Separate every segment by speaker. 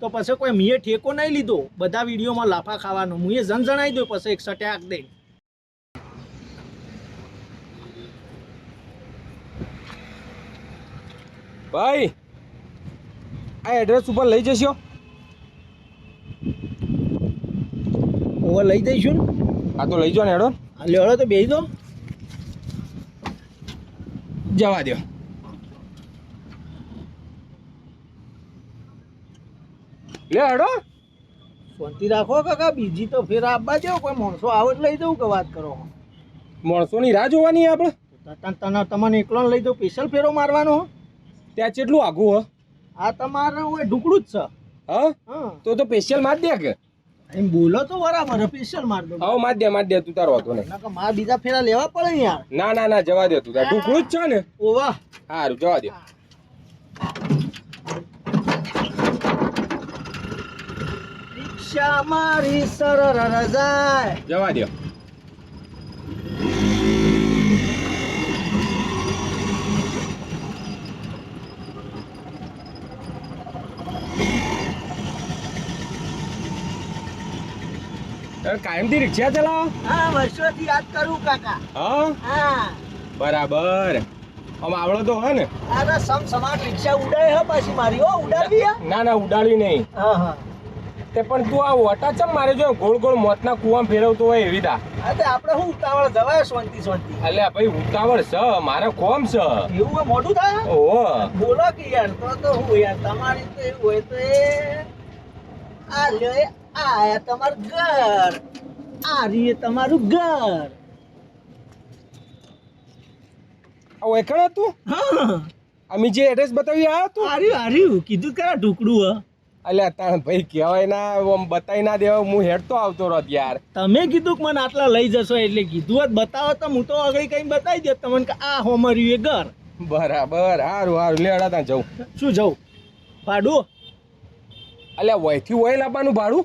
Speaker 1: તો પછી કોઈ મીએ ઠેકો નહીં લીધો. બધા વિડીયોમાં લાફા ખાવાનો. મુએ જણ જણાવી દો પછી એક સટેક દઈ.
Speaker 2: ભાઈ આ એડ્રેસ ઉપર લઈ જશો?
Speaker 1: ઓવર લઈ જઈશું ને?
Speaker 2: હા તો લઈ જાઓ ને હેડો.
Speaker 1: લેવડો તો બેસી દો
Speaker 2: જવા દો લે હડો
Speaker 1: શાંતિ રાખો કાકા બીજી તો ફેર આપવા દેવો કોઈ માણસો આવો લઈ દઉં કે વાત કરો?
Speaker 2: માણસોની રાહ જોવાની આપણે?
Speaker 1: તને તને તમને એકલો લઈ દઉં સ્પેશિયલ ફેરો મારવાનો?
Speaker 2: ત્યાં કેટલું આઘું હ?
Speaker 1: આ તમારે હોય ઢુકડું જ છે.
Speaker 2: હા? તો તો સ્પેશિયલ માર દે કે?
Speaker 1: એમ બોલો તો બરાબર સ્પેશિયલ માર દો
Speaker 2: આવો માર દે માર દે તું તારો હતો ને
Speaker 1: માર બીજા ફેરા લેવા પડે યાર.
Speaker 2: ના ના ના જવા દે તું. ઢુકડું જ છે ને?
Speaker 1: ઓવા.
Speaker 2: સારું જવા દે.
Speaker 1: રિક્ષા મારી સરળ રજાય
Speaker 2: જવા દે કાયમથી રિક્ષા ચલાવો?
Speaker 1: હા વર્ષોથી યાદ કરું કાકા.
Speaker 2: હા?
Speaker 1: હા.
Speaker 2: બરાબર. આમ આવડો તો હે ને.
Speaker 1: અરે સમ સમાટ રિક્ષા ઉડાય હે પાછી મારી. હો ઉડાવી
Speaker 2: ના ના ઉડાડી નહીં.
Speaker 1: હા હા.
Speaker 2: તે પણ તું આ વટા ચમ મારે જો ગોળ ગોળ મોતના કુવા ફેરવતો હોય એવી
Speaker 1: દા અરે આપણે શું ઉતાવળ જવાય શાંતિ શાંતિ?
Speaker 2: અલ્યા ભાઈ ઉતાવળ છે. મારે કોમ છે.
Speaker 1: એવું મોટું થાય
Speaker 2: ઓ
Speaker 1: બોલો કે યાર તો તો હું યાર તમારી તો એવું હોય તો એ આ લે આ આયા તમારું ઘર. આ રીએ તમારું ઘર.
Speaker 2: આ ઓળખાણ તું
Speaker 1: હા.
Speaker 2: અમે જે એડ્રેસ બતાવી આ તું
Speaker 1: આર્યું આર્યું કીધું કરા ઢુકડું હ.
Speaker 2: અલ્યા તાણ ભાઈ કહેવાય ના આમ બતાવી ના દેવા હું હેડતો આવતો રત યાર.
Speaker 1: તમે કીધું કે મને આટલા લઈ જશો એટલે કીધું હોત બતાવો તો હું તો આગળ કઈ બતાવી દે તમને કે આ હોમર્યું એ ઘર.
Speaker 2: બરાબર હારું હારું લેડા ત્યાં જવું
Speaker 1: શું જવું? ભાડું?
Speaker 2: અલ્યા વયથી વય લાવવાનું ભાડું?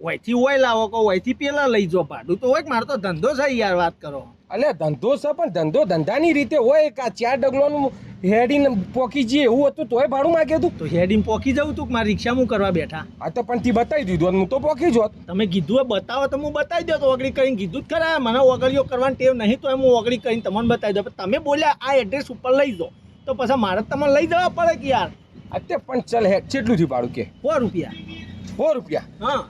Speaker 1: વયથી હોય લાવો કહો વયથી પેલા લઈ જો ભાડું તો હોય મારો તો ધંધો છે યાર વાત કરો.
Speaker 2: અલ્યા ધંધો છે પણ ધંધો ધંધાની રીતે હોય કે આ ચાર ડગલોનું હેડીને પોકી જઈએ એવું હતું તોય ભાડું માગ્યું હતું.
Speaker 1: તો હેડીને પોકી જવું તું મારી રિક્ષામાં કરવા બેઠા?
Speaker 2: આ તો પણ થી બતાવી દીધું હું તો પોકી જોત
Speaker 1: તમે કીધું બતાવો તો હું બતાવી દો તો ઓગળી કરીને કીધું જ ખરા. મને ઓગળીઓ કરવાની ટેવ નહીં તો હું ઓગળી કરીને તમને બતાવી દો પણ તમે બોલ્યા આ એડ્રેસ ઉપર લઈ દો તો પછી મારે તમને લઈ જવા પડે કે યાર?
Speaker 2: અત્યારે પણ ચલ હે કેટલું થયું ભાડું કે?
Speaker 1: સો રૂપિયા.
Speaker 2: સો રૂપિયા?
Speaker 1: હા.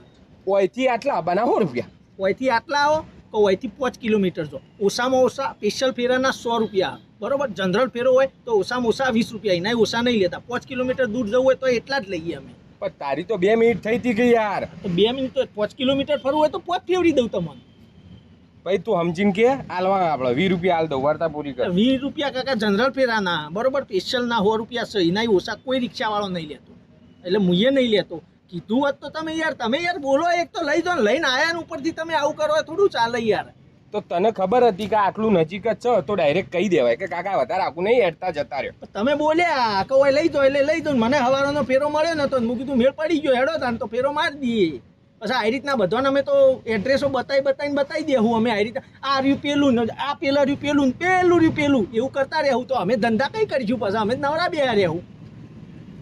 Speaker 2: ઓયથી આટલા બનાવો રૂપિયા?
Speaker 1: ઓયથી આટલા આવો. તો વયથી પાંચ કિલોમીટર જો. ઓછામાં ઓછા સ્પેશિયલ ફેરાના સો રૂપિયા. બરોબર? જનરલ ફેરો હોય તો ઓછામાં ઓછા વીસ રૂપિયા. એના ઓછા નહીં લેતા. પાંચ કિલોમીટર દૂર જવું હોય તો એટલા જ લઈએ અમે.
Speaker 2: પણ તારી તો બે મિનિટ થઈ હતી કે યાર?
Speaker 1: બે મિનિટ તો પાંચ કિલોમીટર ફરવું હોય તો પાંચ ફેવડી દઉં તમને.
Speaker 2: ભાઈ તું સમજીને કે? હાલવા આપણે વીસ રૂપિયા હાલ દઉં વાર્તા પૂરી કર.
Speaker 1: વીસ રૂપિયા કાકા જનરલ ફેરાના. બરોબર? સ્પેશિયલના સો રૂપિયા છે. એના ઓછા કોઈ રિક્ષાવાળો નહીં લેતો. એટલે મુએ નહીં લેતો. કીધું હોત તો તમે યાર તમે યાર બોલો એક તો લઈ જાઓ ને લઈને આયા ને ઉપરથી તમે આવું કરો થોડું ચાલે યાર.
Speaker 2: તો તને ખબર હતી કે આટલું નજીક જ છે તો ડાયરેક્ટ કહી દેવાય કે કાકા વધારે આખું નહીં હેડતા જતા રહ્યો.
Speaker 1: તમે બોલ્યા કે ઓય લઈ જાઓ એટલે લઈ જાઓ ને મને હવારોનો ફેરો મળ્યો નતો તો મેં કીધું મેળ પડી ગયો હેડો તાન તો ફેરો મારી દઈએ પછી આ રીતના બધાને અમે તો એડ્રેસો બતાવી બતાવીને બતાવી દે હું અમે આ રીતના આ રહ્યું પેલું આ પેલા રહ્યું પેલું પેલું રહ્યું પેલું એવું કરતા રહેવું તો અમે ધંધા કઈ કરીશું પછી અમે નવરા બે રહેવું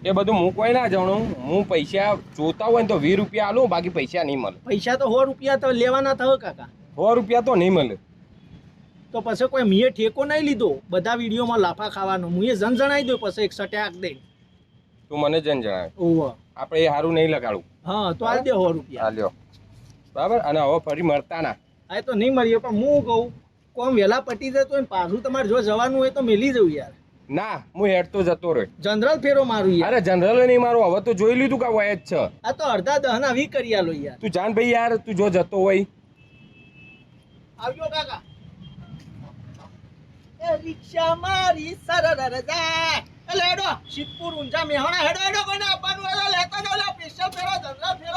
Speaker 2: એ બધું હું કોઈ ના જાણું. હું પૈસા જોતા હોય ને તો વીસ રૂપિયા આલું બાકી પૈસા નહીં મળે.
Speaker 1: પૈસા તો સો રૂપિયા તો લેવાના થયો કાકા.
Speaker 2: સો રૂપિયા તો નહીં મળે.
Speaker 1: તો પછી કોઈ મીએ ઠેકો નહીં લીધો? બધા વિડીયોમાં લાફા ખાવાનો. હું એ જણ જણાવી દઉં પછી એક સટ્યાક દઈ
Speaker 2: તું મને જન જણાવે
Speaker 1: ઓવ
Speaker 2: આપણે એ સારું નહીં લગાડું
Speaker 1: હા તો આ દે સો રૂપિયા.
Speaker 2: લ્યો બરાબર? અને હવે ફરી મળતા ના
Speaker 1: આ તો નહીં મળીએ પણ હું કહું કોમ વહેલા પટી હોય ને પાછું તમારે જો જવાનું હોય તો મેલી જવું યાર.
Speaker 2: ના હું હેડતો જતો રહ્યો.
Speaker 1: જનરલ ફેરો મારું યાર.
Speaker 2: અરે જનરલ નહીં મારું હવે તો જોઈ લીધું કે વય જ છે.
Speaker 1: આ તો અડધા દહન આવી કરી આલો યાર.
Speaker 2: તું જાન ભાઈ યાર તું જો જતો હોય.
Speaker 1: આવજો કાકા. એ રિક્ષા મારી સરર જાય. એટલે હેડો સિદ્ધપુર ઊંઝા મેહોણા હેડો હેડો કોઈને આપવાનું હોય લેતો લે સ્પેશિયલ ફેરો જનરલ ફેરો.